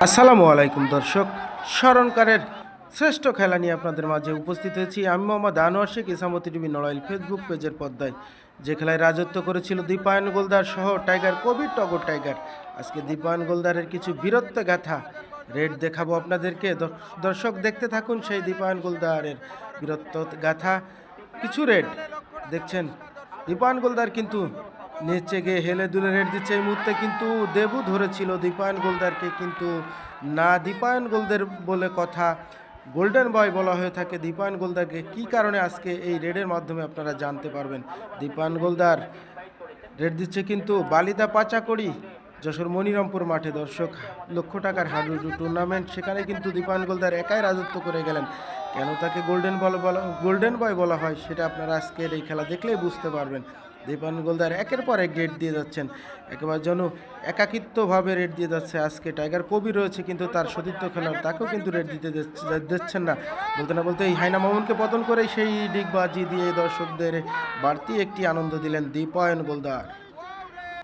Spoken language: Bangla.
আসসালামু আলাইকুম দর্শক। স্মরণকারের শ্রেষ্ঠ খেলা নিয়ে আপনাদের মাঝে উপস্থিত হয়েছি। আমি মোহাম্মদ আনোয়ার শেখ, ইসামতি টিভি নড়াইল ফেসবুক পেজের পর্দায়। যে খেলায় রাজত্ব করেছিল দীপায়ন গোলদার সহ টাইগার, কবির টগর টাইগার। আজকে দীপায়ন গোলদারের কিছু বীরত্ব গাথা রেড দেখাবো আপনাদেরকে। দর্শ- দর্শক দেখতে থাকুন সেই দীপায়ন গোলদারের বীরত্ব গাথা। কিছু রেড দেখছেন। দীপায়ন গোলদার কিন্তু নিচে গিয়ে হেলে দুলে রেড দিচ্ছে এই মুহূর্তে, কিন্তু দেবু ধরেছিল দীপায়ন গোলদারকে, কিন্তু না দীপায়ন গোলদের বলে কথা গোল্ডেন বয় বলা হয়ে থাকে। দীপায়ন গোলদারকে কি কারণে আজকে এই রেডের মাধ্যমে আপনারা জানতে পারবেন? দীপায়ন গোলদার রেড দিচ্ছে কিন্তু বালিদা পাচাকড়ি যশোর মনিরামপুর মাঠে দর্শক লক্ষ টাকার হাডুডু টুর্নামেন্ট সেখানে কিন্তু দীপায়ন গোলদার একাই রাজত্ব করে গেলেন। কেন তাকে গোল্ডেন বল বলা গোল্ডেন বয় বলা হয় সেটা আপনারা আজকের এই খেলা দেখলেই বুঝতে পারবেন। দীপায়ন গোলদার একের পর এক রেড দিয়ে যাচ্ছেন। একেবারে যেন একাকিত্বভাবে রেড দিয়ে যাচ্ছে আজকে টাইগার। কবি রয়েছে কিন্তু তার সতীর্থ খেলোয়াড়, তাকেও কিন্তু রেড দিতে দিচ্ছেন না। বলতে না বলতে এই হাইনা মামুনকে পতন করে সেই ডিগবাজি দিয়ে দর্শকদের বাড়তি একটি আনন্দ দিলেন দীপায়ন গোলদার।